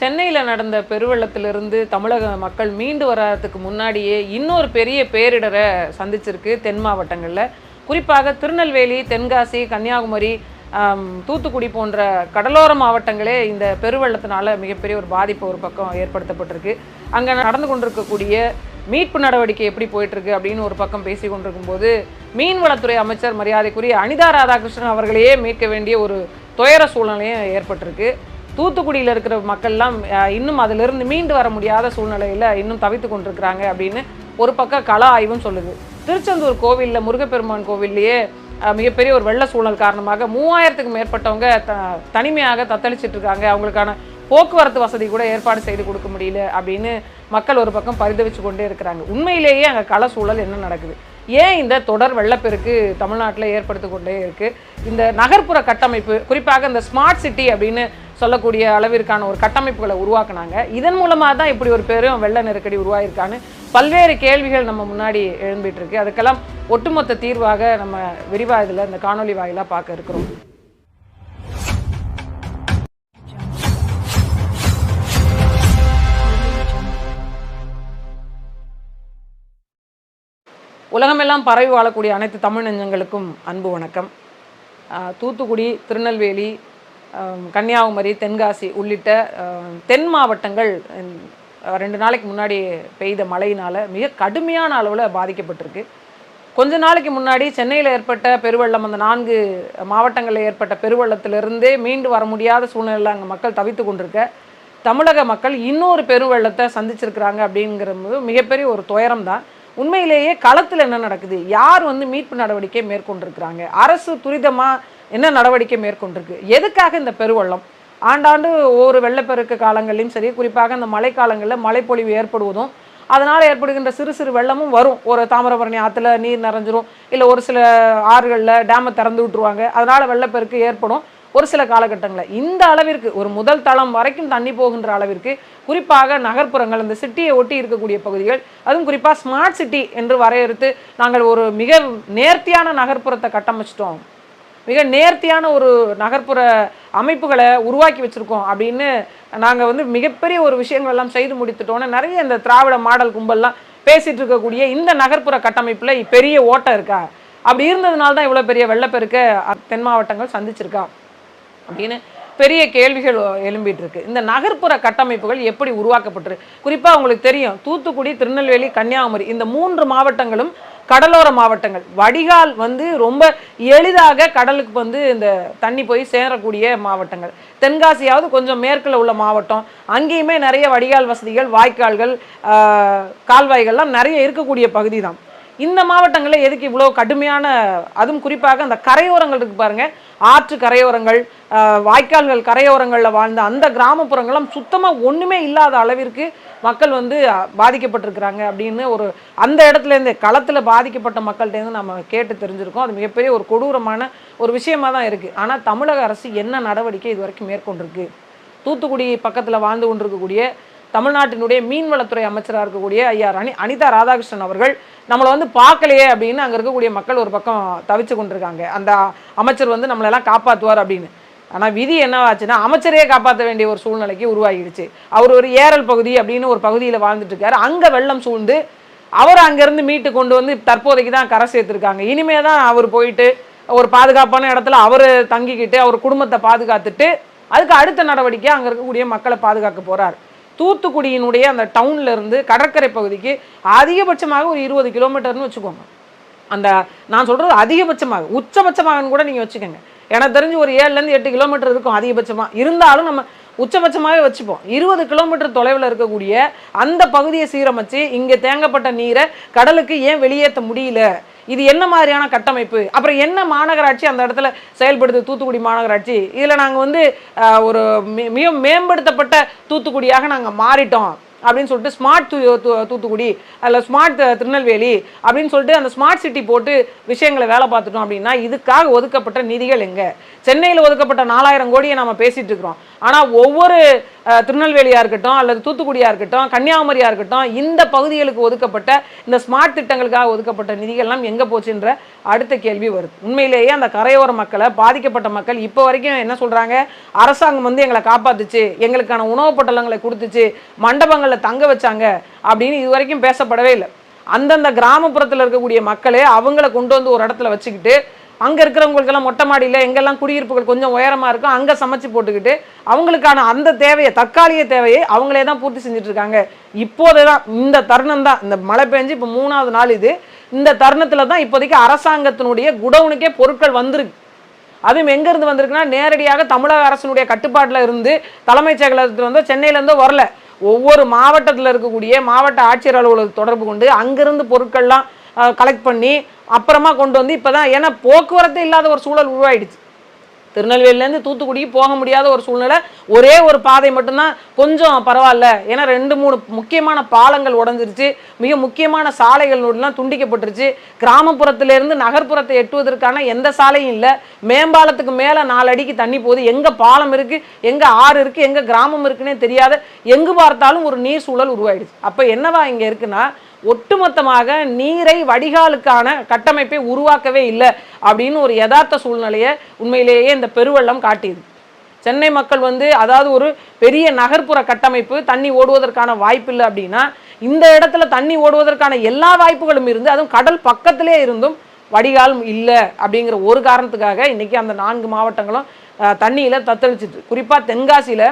சென்னையில் நடந்த பெருவெள்ளத்திலிருந்து தமிழக மக்கள் மீண்டு வராதுக்கு முன்னாடியே இன்னொரு பெரிய பேரிடரை சந்திச்சிருக்கு தென் மாவட்டங்களில். குறிப்பாக திருநெல்வேலி தென்காசி கன்னியாகுமரி தூத்துக்குடி போன்ற கடலோர மாவட்டங்களே இந்த பெருவெள்ளத்தினால மிகப்பெரிய ஒரு பாதிப்பு ஒரு பக்கம் ஏற்படுத்தப்பட்டிருக்கு. அங்கே நடந்து கொண்டிருக்கக்கூடிய மீட்பு நடவடிக்கை எப்படி போயிட்டுருக்கு அப்படின்னு ஒரு பக்கம் பேசி கொண்டிருக்கும்போது மீன்வளத்துறை அமைச்சர் மரியாதைக்குரிய அனிதா ராதாகிருஷ்ணன் அவர்களையே மீட்க வேண்டிய ஒரு துயர சூழ்நிலையும் ஏற்பட்டிருக்கு. தூத்துக்குடியில் இருக்கிற மக்கள்லாம் இன்னும் அதிலிருந்து மீண்டு வர முடியாத சூழ்நிலையில் இன்னும் தவித்து கொண்டிருக்கிறாங்க அப்படின்னு ஒரு பக்கம் கள ஆய்வும் சொல்லுது. திருச்செந்தூர் கோவிலில் முருகப்பெருமான் கோவில்லையே மிகப்பெரிய ஒரு வெள்ள சூழல் காரணமாக மூவாயிரத்துக்கு மேற்பட்டவங்க த தனிமையாக தத்தளிச்சிட்டு இருக்காங்க. அவங்களுக்கான போக்குவரத்து வசதி கூட ஏற்பாடு செய்து கொடுக்க முடியல அப்படின்னு மக்கள் ஒரு பக்கம் பரிதவிச்சு கொண்டே இருக்கிறாங்க. உண்மையிலேயே அங்கே கள சூழல் என்ன நடக்குது? ஏன் இந்த தொடர் வெள்ளப்பெருக்கு தமிழ்நாட்டில் ஏற்படுத்தி கொண்டே இருக்குது இந்த நகர்ப்புற கட்டமைப்பு குறிப்பாக இந்த ஸ்மார்ட் சிட்டி அப்படின்னு சொல்லக்கூடிய அளவிற்கான ஒரு கட்டமைப்புகளை உருவாக்குனாங்க. இதன் மூலமாக தான் இப்படி ஒரு பெரும் வெள்ள நெருக்கடி உருவாயிருக்கான்னு பல்வேறு கேள்விகள் நம்ம முன்னாடி எழும்பிட்டு இருக்கு அதுக்கெல்லாம் ஒட்டுமொத்த தீர்வாக நம்ம விரிவாக இதில் இந்த காணொலி வாயிலாக பார்க்க இருக்கிறோம். உலகமெல்லாம் பரவி வாழக்கூடிய அனைத்து தமிழ் நெஞ்சங்களுக்கும் அன்பு வணக்கம். தூத்துக்குடி திருநெல்வேலி கன்னியாகுமரி தென்காசி உள்ளிட்ட தென் மாவட்டங்கள் ரெண்டு நாளைக்கு முன்னாடி பெய்த மழையினால் மிக கடுமையான அளவில் பாதிக்கப்பட்டிருக்கு. கொஞ்ச நாளைக்கு முன்னாடி சென்னையில் ஏற்பட்ட பெருவெள்ளம் அந்த நான்கு மாவட்டங்களில் ஏற்பட்ட பெருவெள்ளத்திலிருந்தே மீண்டு வர முடியாத சூழ்நிலையில் அங்கே மக்கள் தவித்து கொண்டிருக்க தமிழக மக்கள் இன்னொரு பெருவெள்ளத்தை சந்திச்சிருக்கிறாங்க அப்படிங்கிறது மிகப்பெரிய ஒரு துயரம் தான். உண்மையிலேயே களத்தில் என்ன நடக்குது? யார் வந்து மீட்பு நடவடிக்கை மேற்கொண்டிருக்கிறாங்க? அரசு துரிதமாக என்ன நடவடிக்கை மேற்கொண்டிருக்கு? எதுக்காக இந்த பெருவெள்ளம்? ஆண்டாண்டு ஒவ்வொரு வெள்ளப்பெருக்கு காலங்களிலும் சரி குறிப்பாக இந்த மழைக்காலங்களில் மழைப்பொழிவு ஏற்படுவதும் அதனால் ஏற்படுகின்ற சிறு சிறு வெள்ளமும் வரும். ஒரு தாமிரபரணி ஆற்றுல நீர் நிறைஞ்சிரும். இல்லை ஒரு சில ஆறுகளில் டேமை திறந்து விட்டுருவாங்க. அதனால் வெள்ளப்பெருக்கு ஏற்படும் ஒரு சில காலகட்டங்களில். இந்த அளவிற்கு ஒரு முதல் தளம் வரைக்கும் தண்ணி போகின்ற அளவிற்கு குறிப்பாக நகர்ப்புறங்கள் இந்த சிட்டியை ஒட்டி இருக்கக்கூடிய பகுதிகள் அதுவும் குறிப்பாக ஸ்மார்ட் சிட்டி என்று வரையறுத்து நாங்கள் ஒரு மிக நேர்த்தியான நகர்ப்புறத்தை கட்டமைச்சிட்டோம். மிக நேர்த்தியான ஒரு நகர்ப்புற அமைப்புகளை உருவாக்கி வச்சுருக்கோம் அப்படின்னு நாங்கள் வந்து மிகப்பெரிய ஒரு விஷயங்கள் எல்லாம் செய்து முடித்துட்டோன்னு நிறைய இந்த திராவிட மாடல் கும்பல்லாம் பேசிட்டு இருக்கக்கூடிய இந்த நகர்ப்புற கட்டமைப்பில் பெரிய ஓட்டம் இருக்கா? அப்படி இருந்ததுனால தான் இவ்வளோ பெரிய வெள்ளப்பெருக்க தென் மாவட்டங்கள் சந்திச்சிருக்கா? அப்படின்னு பெரிய கேள்விகள் எழும்பிட்டு இருக்கு. இந்த நகர்ப்புற கட்டமைப்புகள் எப்படி உருவாக்கப்பட்டிருக்கு? குறிப்பாக உங்களுக்கு தெரியும். தூத்துக்குடி திருநெல்வேலி கன்னியாகுமரி இந்த மூன்று மாவட்டங்களும் கடலோர மாவட்டங்கள். வடிகால் வந்து ரொம்ப எளிதாக கடலுக்கு வந்து இந்த தண்ணி போய் சேரக்கூடிய மாவட்டங்கள். தென்காசியாவது கொஞ்சம் மேற்கில் உள்ள மாவட்டம். அங்கேயுமே நிறைய வடிகால் வசதிகள் வாய்க்கால்கள் கால்வாய்கள்லாம் நிறைய இருக்கக்கூடிய பகுதி தான் இந்த மாவட்டங்களில் எதுக்கு இவ்வளோ கடுமையான அதுவும் குறிப்பாக அந்த கரையோரங்கள் இருக்கு பாருங்க. ஆற்று கரையோரங்கள் வாய்க்கால்கள் கரையோரங்களில் வாழ்ந்த அந்த கிராமப்புறங்களும் சுத்தமாக ஒன்றுமே இல்லாத அளவிற்கு மக்கள் வந்து பாதிக்கப்பட்டிருக்கிறாங்க அப்படின்னு ஒரு அந்த இடத்துலேருந்து களத்தில் பாதிக்கப்பட்ட மக்கள்கிட்டேருந்து நம்ம கேட்டு தெரிஞ்சிருக்கோம். அது மிகப்பெரிய ஒரு கொடூரமான ஒரு விஷயமா தான் இருக்குது ஆனால் தமிழக அரசு என்ன நடவடிக்கை இது வரைக்கும் மேற்கொண்டிருக்கு? தூத்துக்குடி பக்கத்தில் வாழ்ந்து கொண்டிருக்கக்கூடிய தமிழ்நாட்டினுடைய மீன்வளத்துறை அமைச்சராக இருக்கக்கூடிய ஐயா அனி அனிதா ராதாகிருஷ்ணன் அவர்கள் நம்மளை வந்து பார்க்கலையே அப்படின்னு அங்கே இருக்கக்கூடிய மக்கள் ஒரு பக்கம் தவிச்சு கொண்டிருக்காங்க. அந்த அமைச்சர் வந்து நம்மளெல்லாம் காப்பாற்றுவார் அப்படின்னு. ஆனால் விதி என்னவாச்சுன்னா அமைச்சரையே காப்பாற்ற வேண்டிய ஒரு சூழ்நிலைக்கு உருவாகிடுச்சு. அவர் ஒரு ஏரல் பகுதி அப்படின்னு ஒரு பகுதியில் வாழ்ந்துட்டு இருக்காரு. அங்கே வெள்ளம் சூழ்ந்து அவர் அங்கேருந்து மீட்டு கொண்டு வந்து தற்போதைக்கு தான் கரை சேர்த்துருக்காங்க. இனிமே தான் அவர் போயிட்டு ஒரு பாதுகாப்பான இடத்துல அவர் தங்கிக்கிட்டு அவர் குடும்பத்தை பாதுகாத்துட்டு அதுக்கு அடுத்த நடவடிக்கை அங்கே இருக்கக்கூடிய மக்களை பாதுகாக்க போகிறார் தூத்துக்குடியினுடைய அந்த டவுன்லேருந்து கடற்கரை பகுதிக்கு அதிகபட்சமாக ஒரு இருபது கிலோமீட்டர்னு வச்சுக்கோங்க. அந்த நான் சொல்கிறது அதிகபட்சமாக உச்சபட்சமாகன்னு கூட நீங்கள் வச்சுக்கோங்க. எனக்கு தெரிஞ்சு ஒரு ஏழுலேருந்து எட்டு கிலோமீட்டர் இருக்கும் அதிகபட்சமாக இருந்தாலும் நம்ம உச்சபட்சமாகவே வச்சுப்போம். இருபது கிலோமீட்டர் தொலைவில் இருக்கக்கூடிய அந்த பகுதியை சீரமைச்சு இங்கே தேங்கப்பட்ட நீரை கடலுக்கு ஏன் வெளியேற்ற முடியல? இது என்ன மாதிரியான கட்டமைப்பு? அப்புறம் என்ன மாநகராட்சி அந்த இடத்துல செயல்படுது? தூத்துக்குடி மாநகராட்சி. இதில் நாங்கள் வந்து ஒரு மி- மிக மேம்படுத்தப்பட்ட தூத்துக்குடியாக நாங்கள் மாறிட்டோம். அப்படின்னு சொல்லிட்டு ஸ்மார்ட் தூ தூத்துக்குடி அதில் ஸ்மார்ட் திருநெல்வேலி அப்படின்னு சொல்லிட்டு அந்த ஸ்மார்ட் சிட்டி போட்டு விஷயங்களை வேலை பார்த்துட்டோம் அப்படின்னா இதுக்காக ஒதுக்கப்பட்ட நிதிகள் எங்கே? சென்னையில் ஒதுக்கப்பட்ட நாலாயிரம் கோடியை நம்ம பேசிகிட்டு இருக்கிறோம். ஆனால் ஒவ்வொரு திருநெல்வேலியாக இருக்கட்டும் அல்லது தூத்துக்குடியாக இருக்கட்டும் கன்னியாகுமரியாக இருக்கட்டும் இந்த பகுதிகளுக்கு ஒதுக்கப்பட்ட இந்த ஸ்மார்ட் திட்டங்களுக்காக ஒதுக்கப்பட்ட நிதிகள்லாம் எங்கே போச்சுன்ற அடுத்த கேள்வி வருது. உண்மையிலேயே அந்த கரையோர மக்களை பாதிக்கப்பட்ட மக்கள் இப்போ வரைக்கும் என்ன சொல்கிறாங்க அரசாங்கம் வந்து எங்களை காப்பாத்துச்சு எங்களுக்கான உணவுப் பட்டலங்களை கொடுத்துச்சு மண்டபங்களில் தங்க வச்சாங்க அப்படின்னு இது வரைக்கும் பேசப்படவே இல்லை. அந்தந்த கிராமப்புறத்தில் இருக்கக்கூடிய மக்களே அவங்கள கொண்டு வந்து ஒரு இடத்துல வச்சுக்கிட்டு அங்கே இருக்கிறவங்களுக்கெல்லாம் மொட்டை மாடியில் எங்கெல்லாம் குடியிருப்புகள் கொஞ்சம் உயரமாக இருக்கும் அங்கே சமைச்சு போட்டுக்கிட்டு அவங்களுக்கான அந்த தேவையை தற்காலிக தேவையை அவங்களே தான் பூர்த்தி செஞ்சுட்டு இருக்காங்க இப்போதே தான் இந்த தருணம் தான். இந்த மழை பெஞ்சு இப்போ மூணாவது நாள் இது. இந்த தருணத்தில் தான் இப்போதைக்கு அரசாங்கத்தினுடைய குடவுனுக்கே பொருட்கள் வந்திருக்கு. அதுவும் எங்கேருந்து வந்திருக்குன்னா நேரடியாக தமிழக அரசினுடைய கட்டுப்பாட்டில் இருந்து தலைமைச் செயலகத்தில் வந்து சென்னையிலேருந்தோ வரல. ஒவ்வொரு மாவட்டத்தில் இருக்கக்கூடிய மாவட்ட ஆட்சியர் அலுவலகத்தை தொடர்பு கொண்டு அங்கிருந்து பொருட்கள்லாம் கலெக்ட் பண்ணி அப்புறமா கொண்டு வந்து இப்போ தான் ஏன்னா போக்குவரத்து இல்லாத ஒரு சூழல் உருவாயிடுச்சு. திருநெல்வேலியிலேருந்து தூத்துக்குடிக்கு போக முடியாத ஒரு சூழ்நிலை ஒரே ஒரு பாதை மட்டும்தான். கொஞ்சம் பரவாயில்ல. ஏன்னா ரெண்டு மூணு முக்கியமான பாலங்கள் உடஞ்சிருச்சு. மிக முக்கியமான சாலைகள்லாம் துண்டிக்கப்பட்டுருச்சு. கிராமப்புறத்திலேருந்து நகர்ப்புறத்தை எட்டுவதற்கான எந்த சாலையும் இல்லை. மேம்பாலத்துக்கு மேலே நாலு அடிக்கு தண்ணி போகுது. எங்கே பாலம் இருக்குது எங்கே ஆறு இருக்குது எங்கே கிராமம் இருக்குன்னே தெரியாத எங்கு பார்த்தாலும் ஒரு நீர் சூழல் உருவாயிடுச்சு. அப்போ என்னவா இங்கே இருக்குன்னா ஒட்டுமொத்தமாக நீரை வடிகாலுக்கான கட்டமைப்பை உருவாக்கவே இல்லை அப்படின்னு ஒரு யதார்த்த சூழ்நிலையை உண்மையிலேயே இந்த பெருவெள்ளம் காட்டியது. சென்னை மக்கள் வந்து அதாவது ஒரு பெரிய நகர்ப்புற கட்டமைப்பு தண்ணி ஓடுவதற்கான வாய்ப்பு இல்லை அப்படின்னா இந்த இடத்துல தண்ணி ஓடுவதற்கான எல்லா வாய்ப்புகளும் இருந்து அதுவும் கடல் பக்கத்திலே இருந்தும் வடிகால் இல்லை அப்படிங்கிற ஒரு காரணத்துக்காக இன்றைக்கி அந்த நான்கு மாவட்டங்களும் தண்ணியில் தத்தளிச்சிட்டு குறிப்பாக தென்காசியில்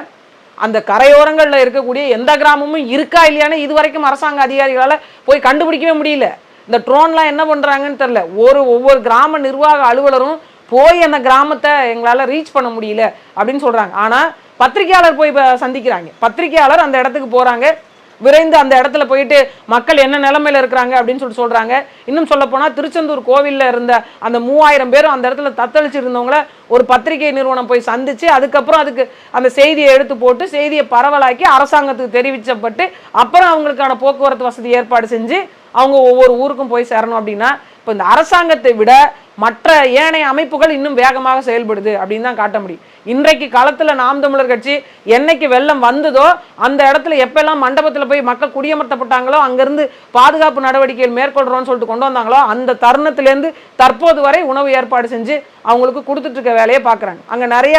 அந்த கரையோரங்களில் இருக்கக்கூடிய எந்த கிராமமும் இருக்கா இல்லையான்னு இது வரைக்கும் அரசாங்க அதிகாரிகளால் போய் கண்டுபிடிக்கவே முடியல. இந்த ட்ரோன்லாம் என்ன பண்ணுறாங்கன்னு தெரில ஒரு ஒவ்வொரு கிராம நிர்வாக அலுவலரும் போய் அந்த கிராமத்தை எங்களால் ரீச் பண்ண முடியல அப்படின்னு சொல்கிறாங்க ஆனால் பத்திரிக்கையாளர் போய் இப்போ சந்திக்கிறாங்க. பத்திரிக்கையாளர் அந்த இடத்துக்கு போகிறாங்க விரைந்து அந்த இடத்துல போயிட்டு மக்கள் என்ன நிலமையில இருக்கிறாங்க அப்படின்னு சொல்லிட்டு சொல்றாங்க. இன்னும் சொல்ல போனா திருச்செந்தூர் கோவில்ல இருந்த அந்த மூவாயிரம் பேரும் அந்த இடத்துல தத்தளிச்சு இருந்தவங்கள ஒரு பத்திரிகை நிறுவனம் போய் சந்திச்சு அதுக்கப்புறம் அதுக்கு அந்த செய்தியை எடுத்து போட்டு செய்தியை பரவலாக்கி அரசாங்கத்துக்கு தெரிவிச்சப்பட்டு அப்புறம் அவங்களுக்கான போக்குவரத்து வசதி ஏற்பாடு செஞ்சு அவங்க ஒவ்வொரு ஊருக்கும் போய் சேரணும் அப்படின்னா இப்போ இந்த அரசாங்கத்தை விட மற்ற ஏனைய அமைப்புகள் இன்னும் வேகமாக செயல்படுது அப்படின்னு தான் காட்ட முடியும். இன்றைக்கு காலத்தில் நாம் தமிழர் கட்சி என்னைக்கு வெள்ளம் வந்ததோ அந்த இடத்துல எப்பெல்லாம் மண்டபத்தில் போய் மக்கள் குடியமர்த்தப்பட்டாங்களோ அங்கேருந்து பாதுகாப்பு நடவடிக்கைகள் மேற்கொள்கிறோன்னு சொல்லிட்டு கொண்டு வந்தாங்களோ அந்த தருணத்திலேருந்து தற்போது வரை உணவு ஏற்பாடு செஞ்சு அவங்களுக்கு கொடுத்துட்டு இருக்க வேலையை பார்க்குறாங்க அங்கே நிறைய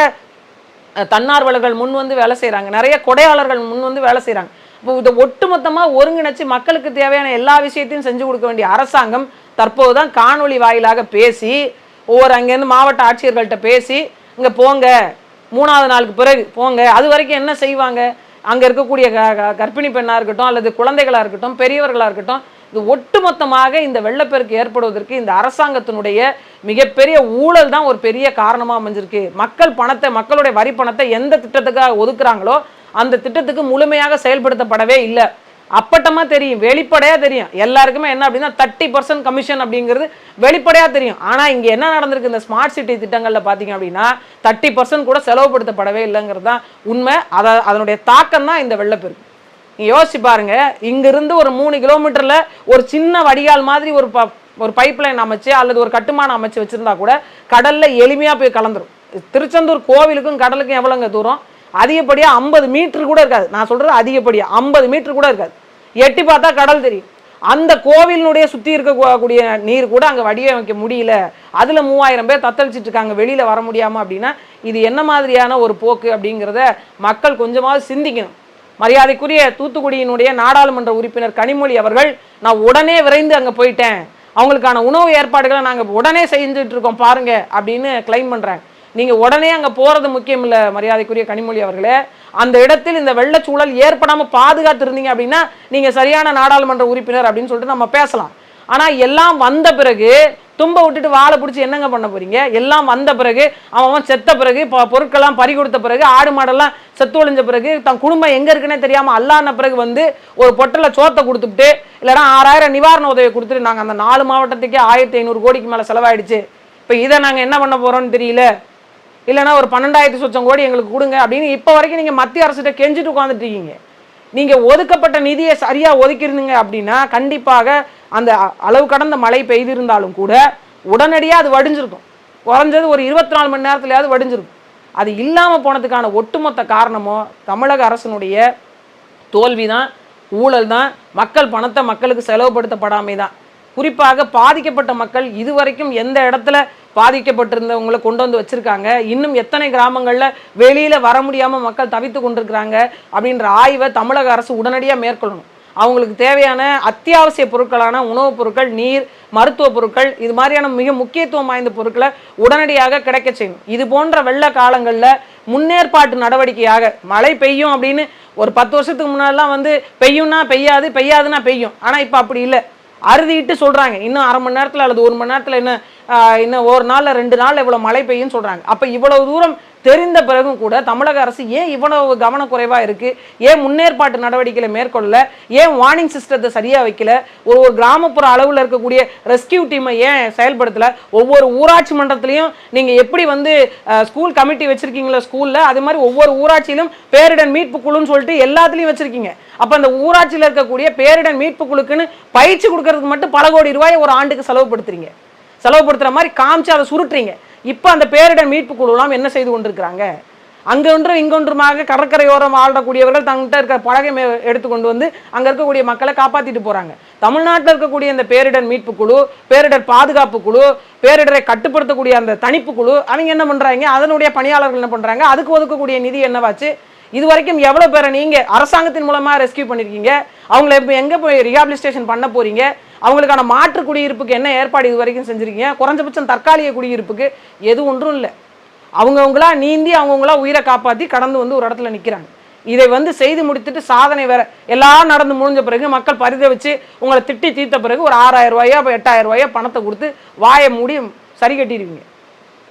தன்னார்வலர்கள் முன் வந்து வேலை செய்கிறாங்க நிறைய கொடையாளர்கள் முன் வந்து வேலை செய்கிறாங்க இப்போ இதை ஒட்டுமொத்தமாக ஒருங்கிணைச்சு மக்களுக்கு தேவையான எல்லா விஷயத்தையும் செஞ்சு கொடுக்க வேண்டிய அரசாங்கம் தற்போது தான் காணொளி வாயிலாக பேசி ஒவ்வொரு அங்கேருந்து மாவட்ட ஆட்சியர்கள்ட்ட பேசி இங்கே போங்க மூணாவது நாளுக்கு பிறகு போங்க. அது வரைக்கும் என்ன செய்வாங்க? அங்கே இருக்கக்கூடிய க- க- கர்ப்பிணி பெண்ணாக இருக்கட்டும் அல்லது குழந்தைகளாக இருக்கட்டும் பெரியவர்களாக இருக்கட்டும் இது ஒட்டுமொத்தமாக இந்த வெள்ளப்பெருக்கு ஏற்படுவதற்கு இந்த அரசாங்கத்தினுடைய மிகப்பெரிய ஊழல் தான் ஒரு பெரிய காரணமாக அமைஞ்சிருக்கு. மக்கள் பணத்தை மக்களுடைய வரி பணத்தை எந்த திட்டத்துக்காக ஒதுக்குறாங்களோ அந்த திட்டத்துக்கு முழுமையாக செயல்படுத்தப்படவே இல்லை. அப்பட்டமாக தெரியும் வெளிப்படையாக தெரியும். எல்லாருக்குமே என்ன அப்படின்னா தேர்ட்டி பர்சன்ட் கமிஷன் அப்படிங்கிறது வெளிப்படையாக தெரியும். ஆனால் இங்கே என்ன நடந்திருக்கு? இந்த ஸ்மார்ட் சிட்டி திட்டங்களில் பார்த்தீங்க அப்படின்னா தேர்ட்டி பர்சன்ட் கூட செலவுபடுத்தப்படவே இல்லைங்கிறது தான் உண்மை. அதை அதனுடைய தாக்கம் தான் இந்த வெள்ளப்பெருக்கு யோசிச்சு பாருங்க இங்கிருந்து ஒரு மூணு கிலோமீட்டரில் ஒரு சின்ன வடிகால் மாதிரி ஒரு ப ஒரு பைப் லைன் அமைச்சு அல்லது ஒரு கட்டுமானம் அமைச்சு வச்சுருந்தா கூட கடலில் எளிமையாக போய் கலந்துரும். திருச்செந்தூர் கோவிலுக்கும் கடலுக்கும் எவ்வளோங்க தூரம்? அதிகப்படியாக ஐம்பது மீட்ரு கூட இருக்காது. நான் சொல்கிறது அதிகப்படியாக ஐம்பது மீட்ரு கூட இருக்காது. எட்டி பார்த்தா கடல் தெரியும். அந்த கோவிலினுடைய சுற்றி இருக்கக்கூடிய நீர் கூட அங்கே வடிவமைக்க முடியல. அதில் மூவாயிரம் பேர் தத்தளிச்சிட்டு இருக்காங்க. வெளியில் வர முடியாமல் அப்படின்னா இது என்ன மாதிரியான ஒரு போக்கு அப்படிங்கிறத மக்கள் கொஞ்சமாவது சிந்திக்கணும். மரியாதைக்குரிய தூத்துக்குடியினுடைய நாடாளுமன்ற உறுப்பினர் கனிமொழி அவர்கள் நான் உடனே விரைந்து அங்கே போயிட்டேன். அவங்களுக்கான உணவு ஏற்பாடுகளை நாங்கள் உடனே செஞ்சுட்டு இருக்கோம் பாருங்க அப்படின்னு கிளைம் பண்ணுறாங்க நீங்கள் உடனே அங்கே போகிறது முக்கியம் இல்லை மரியாதைக்குரிய கனிமொழி அவர்களே. அந்த இடத்தில் இந்த வெள்ளச்சூழல் ஏற்படாமல் பாதுகாத்து இருந்தீங்க அப்படின்னா நீங்கள் சரியான நாடாளுமன்ற உறுப்பினர் அப்படின்னு சொல்லிட்டு நம்ம பேசலாம். ஆனால் எல்லாம் வந்த பிறகு தும்ப விட்டுட்டு வாழை பிடிச்சி என்னங்க பண்ண போறீங்க? எல்லாம் வந்த பிறகு அவன் அவன் செத்த பிறகு இப்போ பொருட்கள்லாம் பறி கொடுத்த பிறகு ஆடு மாடெல்லாம் செத்து ஒழிஞ்ச பிறகு தன் குடும்பம் எங்கே இருக்குன்னே தெரியாமல் அல்லான பிறகு வந்து ஒரு பொட்டலை சோத்தை கொடுத்துட்டு இல்லைன்னா ஆறாயிரம் நிவாரண உதவி கொடுத்துட்டு நாங்கள் அந்த நாலு மாவட்டத்துக்கே ஆயிரத்தி ஐநூறு கோடிக்கு மேலே செலவாயிடுச்சு. இப்போ இதை நாங்கள் என்ன பண்ண போகிறோம்னு தெரியல. இல்லைன்னா ஒரு பன்னெண்டாயிரத்தி சொச்சம் கோடி எங்களுக்கு கொடுங்க அப்படின்னு இப்போ வரைக்கும் நீங்கள் மத்திய அரசுகிட்ட கெஞ்சிட்டு உட்காந்துட்டு இருக்கீங்க. நீங்கள் ஒதுக்கப்பட்ட நிதியை சரியாக ஒதுக்கியிருந்தீங்க அப்படின்னா கண்டிப்பாக அந்த அ- அளவு கடந்த மழை பெய்திருந்தாலும் கூட உடனடியாக அது வடிஞ்சிருக்கும். குறைஞ்சது ஒரு இருபத்தி நாலு மணி நேரத்துலையாவது வடிஞ்சிருக்கும். அது இல்லாமல் போனதுக்கான ஒட்டுமொத்த காரணமோ தமிழக அரசினுடைய தோல்வி தான் ஊழல் தான் மக்கள் பணத்தை மக்களுக்கு செலவுபடுத்தப்படாமை தான் குறிப்பாக பாதிக்கப்பட்ட மக்கள் இதுவரைக்கும் எந்த இடத்துல பாதிக்கப்பட்டிருந்தவங்களை கொண்டு வந்து வச்சுருக்காங்க. இன்னும் எத்தனை கிராமங்களில் வெளியில் வர முடியாமல் மக்கள் தவித்து கொண்டிருக்கிறாங்க அப்படின்ற ஆய்வை தமிழக அரசு உடனடியாக மேற்கொள்ளணும். அவங்களுக்கு தேவையான அத்தியாவசிய பொருட்களான உணவுப் பொருட்கள் நீர் மருத்துவ பொருட்கள் இது மாதிரியான மிக முக்கியத்துவம் வாய்ந்த பொருட்களை உடனடியாக கிடைக்க செய்யணும். இது போன்ற வெள்ள காலங்களில் முன்னேற்பாட்டு நடவடிக்கையாக மழை பெய்யும் அப்படின்னு ஒரு பத்து வருஷத்துக்கு முன்னாடிலாம் வந்து பெய்யும்னா பெய்யாது பெய்யாதுன்னா பெய்யும். ஆனால் இப்போ அப்படி இல்லை. அறுதிட்டு சொல்கிறாங்க இன்னும் அரை மணி நேரத்தில் அல்லது ஒரு மணி நேரத்தில் என்ன இன்னும் ஒரு நாளில் ரெண்டு நாளில் இவ்வளோ மழை பெய்யும்னு சொல்கிறாங்க அப்போ இவ்வளவு தூரம் தெரிந்த பிறகும் கூட தமிழக அரசு ஏன் இவ்வளவு கவனக்குறைவாக இருக்குது ஏன் முன்னேற்பாட்டு நடவடிக்கைகளை மேற்கொள்ள ஏன் வார்னிங் சிஸ்டத்தை சரியாக வைக்கல? ஒரு ஒரு கிராமப்புற அளவில் இருக்கக்கூடிய ரெஸ்கியூ டீமை ஏன் செயல்படுத்தலை? ஒவ்வொரு ஊராட்சி மன்றத்திலையும் நீங்கள் எப்படி வந்து ஸ்கூல் கமிட்டி வச்சுருக்கீங்களோ ஸ்கூலில் அது மாதிரி ஒவ்வொரு ஊராட்சியிலும் பேரிடர் மீட்பு குழுன்னு சொல்லிட்டு எல்லாத்துலேயும் வச்சுருக்கீங்க. அப்போ அந்த ஊராட்சியில் இருக்கக்கூடிய பேரிடர் மீட்பு குழுக்குன்னு பயிற்சி கொடுக்கறதுக்கு மட்டும் பல கோடி ரூபாயை ஒரு ஆண்டுக்கு செலவுப்படுத்துறீங்க செலவுப்படுத்துற மாதிரி காமிச்சு அதை சுருட்டுறீங்க. இப்போ அந்த பேரிடர் மீட்பு குழுலாம் என்ன செய்து கொண்டிருக்கிறாங்க? அங்கொன்றும் இங்கொன்றுமாக கடற்கரையோரம் ஆளக்கூடியவர்கள் தங்கிட்ட இருக்கிற பழகை மே- எடுத்து கொண்டு வந்து அங்கே இருக்கக்கூடிய மக்களை காப்பாற்றிட்டு போகிறாங்க தமிழ்நாட்டில் இருக்கக்கூடிய இந்த பேரிடர் மீட்பு குழு பேரிடர் பாதுகாப்பு குழு பேரிடரை கட்டுப்படுத்தக்கூடிய அந்த தணிப்பு குழு அவங்க என்ன பண்ணுறாங்க அதனுடைய பணியாளர்கள் என்ன பண்ணுறாங்க அதுக்கு ஒதுக்கக்கூடிய நிதி என்னவாச்சு? இது வரைக்கும் எவ்வளோ பேரை நீங்கள் அரசாங்கத்தின் மூலமாக ரெஸ்கியூ பண்ணியிருக்கீங்க அவங்கள இப்போ எங்கே போய் ரீஹாபிலிஸ்டேஷன் பண்ண போகிறீங்க அவங்களுக்கான மாற்று குடியிருப்புக்கு என்ன ஏற்பாடு இது வரைக்கும் செஞ்சுருக்கீங்க? குறைஞ்சபட்சம் தற்காலிக குடியிருப்புக்கு எது ஒன்றும் இல்லை. அவங்கவுங்களா நீந்தி அவங்கவுங்களா உயிரை காப்பாற்றி கடந்து வந்து ஒரு இடத்துல நிற்கிறாங்க இதை வந்து செய்து முடித்துட்டு சாதனை வேற எல்லாம் நடந்து முடிஞ்ச பிறகு மக்கள் பரித வச்சு உங்களை திட்டி தீர்த்த பிறகு ஒரு ஆறாயிரம் ரூபாயோ எட்டாயிரம் ரூபாயோ பணத்தை கொடுத்து வாயை மூடி சரி கட்டிடுவீங்க.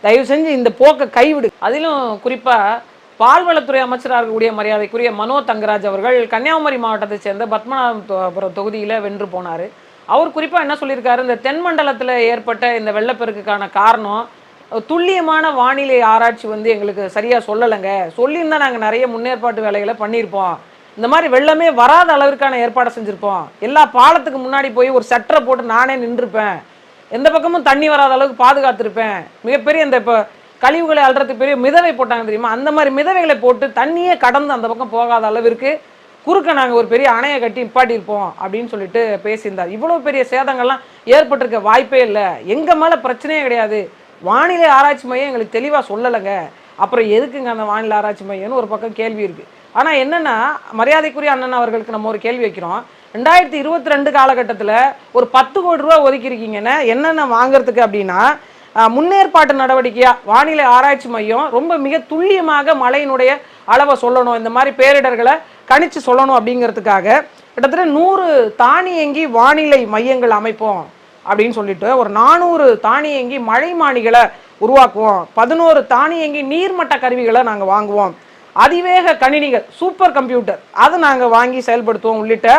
தயவு செஞ்சு இந்த போக்கை கைவிடு. அதிலும் குறிப்பாக பால்வளத்துறை அமைச்சராக இருக்கக்கூடிய மரியாதைக்குரிய மனோ தங்கராஜ் அவர்கள் கன்னியாகுமரி மாவட்டத்தை சேர்ந்த பத்மநாபபுரம் தொகுதியில் வென்று போனார். அவர் குறிப்பாக என்ன சொல்லியிருக்காரு? இந்த தென் மண்டலத்தில் ஏற்பட்ட இந்த வெள்ளப்பெருக்குக்கான காரணம் துல்லியமான வானிலை ஆராய்ச்சி வந்து எங்களுக்கு சரியாக சொல்லலைங்க. சொல்லியிருந்தால் நாங்கள் நிறைய முன்னேற்பாட்டு வேலைகளை பண்ணியிருப்போம். இந்த மாதிரி வெள்ளமே வராத அளவிற்கான ஏற்பாடை செஞ்சுருப்போம். எல்லா பாலத்துக்கு முன்னாடி போய் ஒரு சட்டரை போட்டு நானே நின்றுருப்பேன் எந்த பக்கமும் தண்ணி வராத அளவுக்கு பாதுகாத்திருப்பேன். மிகப்பெரிய இந்த இப்போ கழிவுகளை அல்றதுக்கு பெரிய மிதவை போட்டாங்க தெரியுமா? அந்த மாதிரி மிதவைகளை போட்டு தண்ணியே கடந்து அந்த பக்கம் போகாத அளவிற்கு குறுக்க நாங்கள் ஒரு பெரிய அணையை கட்டி நிப்பாட்டியிருப்போம் அப்படின்னு சொல்லிட்டு பேசியிருந்தார். இவ்வளோ பெரிய சேதங்கள்லாம் ஏற்பட்டிருக்க வாய்ப்பே இல்லை. எங்கள் மேலே பிரச்சனையே கிடையாது. வானிலை ஆராய்ச்சி மையம் எங்களுக்கு தெளிவாக சொல்லலைங்க. அப்புறம் எதுக்குங்க அந்த வானிலை ஆராய்ச்சி மையம்னு ஒரு பக்கம் கேள்வி இருக்குது ஆனால் என்னென்னா மரியாதைக்குரிய அண்ணன் அவர்களுக்கு நம்ம ஒரு கேள்வி வைக்கிறோம். ரெண்டாயிரத்தி இருபத்தி ரெண்டு காலகட்டத்தில் ஒரு பத்து கோடி ரூபா ஒதுக்கியிருக்கீங்கன்னா என்னென்ன வாங்குறதுக்கு அப்படின்னா முன்னேற்பாட்டு நடவடிக்கையாக வானிலை ஆராய்ச்சி மையம் ரொம்ப மிக துல்லியமாக மழையினுடைய அளவை சொல்லணும். இந்த மாதிரி பேரிடர்களை கணிச்சு சொல்லணும் அப்படிங்கிறதுக்காக கிட்டத்தட்ட நூறு தானியங்கி வானிலை மையங்கள் அமைப்போம் அப்படின்னு சொல்லிட்டு ஒரு நானூறு தானியங்கி மழைமானிகளை உருவாக்குவோம். பதினோரு தானியங்கி நீர்மட்ட கருவிகளை நாங்கள் வாங்குவோம். அதிவேக கணினிகள் சூப்பர் கம்ப்யூட்டர் அதை நாங்கள் வாங்கி செயல்படுத்துவோம் உள்ளிட்ட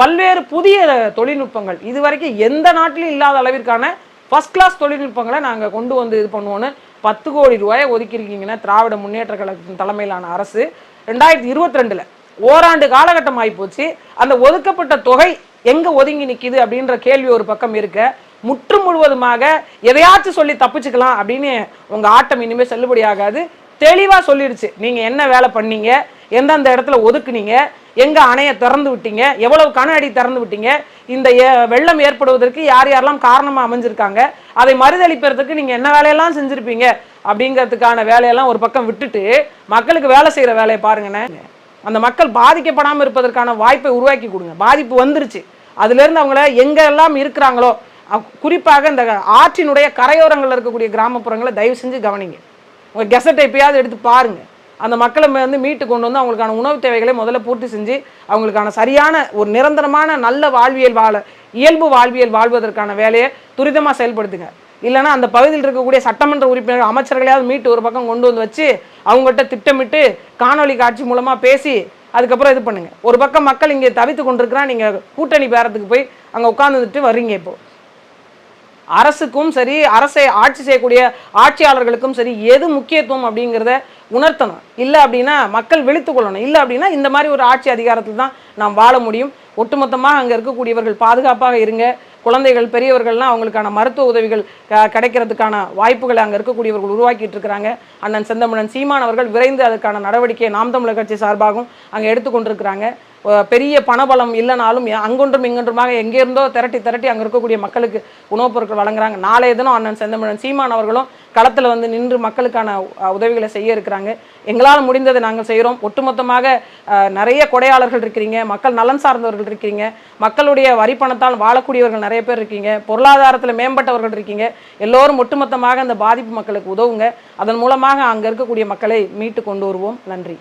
பல்வேறு புதிய தொழில்நுட்பங்கள். இது வரைக்கும் எந்த நாட்டிலும் இல்லாத அளவிற்கான ஃபர்ஸ்ட் கிளாஸ் தொழில்நுட்பங்களை நாங்கள் கொண்டு வந்து இது பண்ணுவோன்னு பத்து கோடி ரூபாயை ஒதுக்கியிருக்கீங்கன்னா திராவிட முன்னேற்ற கழகத்தின் தலைமையிலான அரசு. ரெண்டாயிரத்தி இருபத்தி ரெண்டில் ஓராண்டு காலகட்டம் ஆகிப்போச்சு அந்த ஒதுக்கப்பட்ட தொகை எங்கே ஒதுங்கி நிற்கிது அப்படின்ற கேள்வி ஒரு பக்கம் இருக்க. முற்று முழுவதுமாக எதையாச்சும் சொல்லி தப்பிச்சுக்கலாம் அப்படின்னு உங்கள் ஆட்டம் இனிமேல் செல்லுபடி ஆகாது. தெளிவாக சொல்லிடுச்சு. நீங்கள் என்ன வேலை பண்ணீங்க? எந்தெந்த இடத்துல ஒதுக்குனீங்க? எங்கே அணையை திறந்து விட்டீங்க? எவ்வளவு கன அடி திறந்து விட்டீங்க? இந்த ஏ- வெள்ளம் ஏற்படுவதற்கு யார் யாரெல்லாம் காரணமாக அமைஞ்சிருக்காங்க? அதை மறுதளிப்பதற்கு நீங்கள் என்ன வேலையெல்லாம் செஞ்சுருப்பீங்க? அப்படிங்கிறதுக்கான வேலையெல்லாம் ஒரு பக்கம் விட்டுட்டு மக்களுக்கு வேலை செய்கிற வேலையை பாருங்கண்ணே. அந்த மக்கள் பாதிக்கப்படாமல் இருப்பதற்கான வாய்ப்பை உருவாக்கி கொடுங்க. பாதிப்பு வந்துருச்சு. அதுலேருந்து அவங்கள எங்கெல்லாம் இருக்கிறாங்களோ குறிப்பாக இந்த ஆற்றினுடைய கரையோரங்களில் இருக்கக்கூடிய கிராமப்புறங்களை தயவு செஞ்சு கவனிங்க. உங்கள் கெசட்டை எப்பயாவது எடுத்து பாருங்கள் அந்த மக்களை வந்து மீட்டு கொண்டு வந்து அவங்களுக்கான உணவு தேவைகளை முதல்ல பூர்த்தி செஞ்சு அவங்களுக்கான சரியான ஒரு நிரந்தரமான நல்ல வாழ்வியல் வாழ இயல்பு வாழ்வியல் வாழ்வதற்கான வேலையை துரிதமாக செயல்படுத்துங்க. இல்லைன்னா அந்த பகுதியில் இருக்கக்கூடிய சட்டமன்ற உறுப்பினர் அமைச்சர்களையாவது மீட்டு ஒரு பக்கம் கொண்டு வந்து வச்சு அவங்கள்ட்ட திட்டமிட்டு காணொலி காட்சி மூலமாக பேசி அதுக்கப்புறம் இது பண்ணுங்கள் ஒரு பக்கம் மக்கள் இங்கே தவித்து கொண்டிருக்கிறான் நீங்கள் கூட்டணி பேரத்துக்கு போய் அங்கே உட்காந்துட்டு வர்றீங்க இப்போது அரசுக்கும் சரி அரசை ஆட்சி செய்யக்கூடிய ஆட்சியாளர்களுக்கும் சரி எது முக்கியத்துவம் அப்படிங்கிறத உணர்த்தணும். இல்லை அப்படின்னா மக்கள் விழித்து கொள்ளணும். இல்லை அப்படின்னா இந்த மாதிரி ஒரு ஆட்சி அதிகாரத்தில் தான் நாம் வாழ முடியும். ஒட்டுமொத்தமாக அங்கே இருக்கக்கூடியவர்கள் பாதுகாப்பாக இருங்க. குழந்தைகள் பெரியவர்கள்லாம் அவங்களுக்கான மருத்துவ உதவிகள் க- கிடைக்கிறதுக்கான வாய்ப்புகளை அங்கே இருக்கக்கூடியவர்கள் உருவாக்கிட்டு இருக்கிறாங்க. அண்ணன் செந்தமிழன் சீமான் அவர்கள் விரைந்து அதற்கான நடவடிக்கையை நாம் தமிழர் கட்சி சார்பாகவும் அங்கே எடுத்துக்கொண்டிருக்கிறாங்க. பெரிய பணபலம் இல்லைனாலும் அங்கொன்றும் இங்கொன்றுமாக எங்கே இருந்தோ திரட்டி திரட்டி அங்கே இருக்கக்கூடிய மக்களுக்கு உணவுப் பொருட்கள் வழங்குறாங்க. நாளைய தினம் அண்ணன் செந்தமிழன் சீமான் அவர்களும் களத்தில் வந்து நின்று மக்களுக்கான உதவிகளை செய்ய இருக்கிறாங்க. எங்களால் முடிந்ததை நாங்கள் செய்கிறோம் ஒட்டுமொத்தமாக நிறைய கொடையாளர்கள் இருக்கிறீங்க. மக்கள் நலன் சார்ந்தவர்கள் இருக்கிறீங்க. மக்களுடைய வரிப்பணத்தால் வாழக்கூடியவர்கள் நிறைய பேர் இருக்கீங்க. பொருளாதாரத்தில் மேம்பட்டவர்கள் இருக்கீங்க. எல்லோரும் ஒட்டுமொத்தமாக அந்த பாதிப்பு மக்களுக்கு உதவுங்க. அதன் மூலமாக அங்கே இருக்கக்கூடிய மக்களை மீட்டு கொண்டு வருவோம். நன்றி.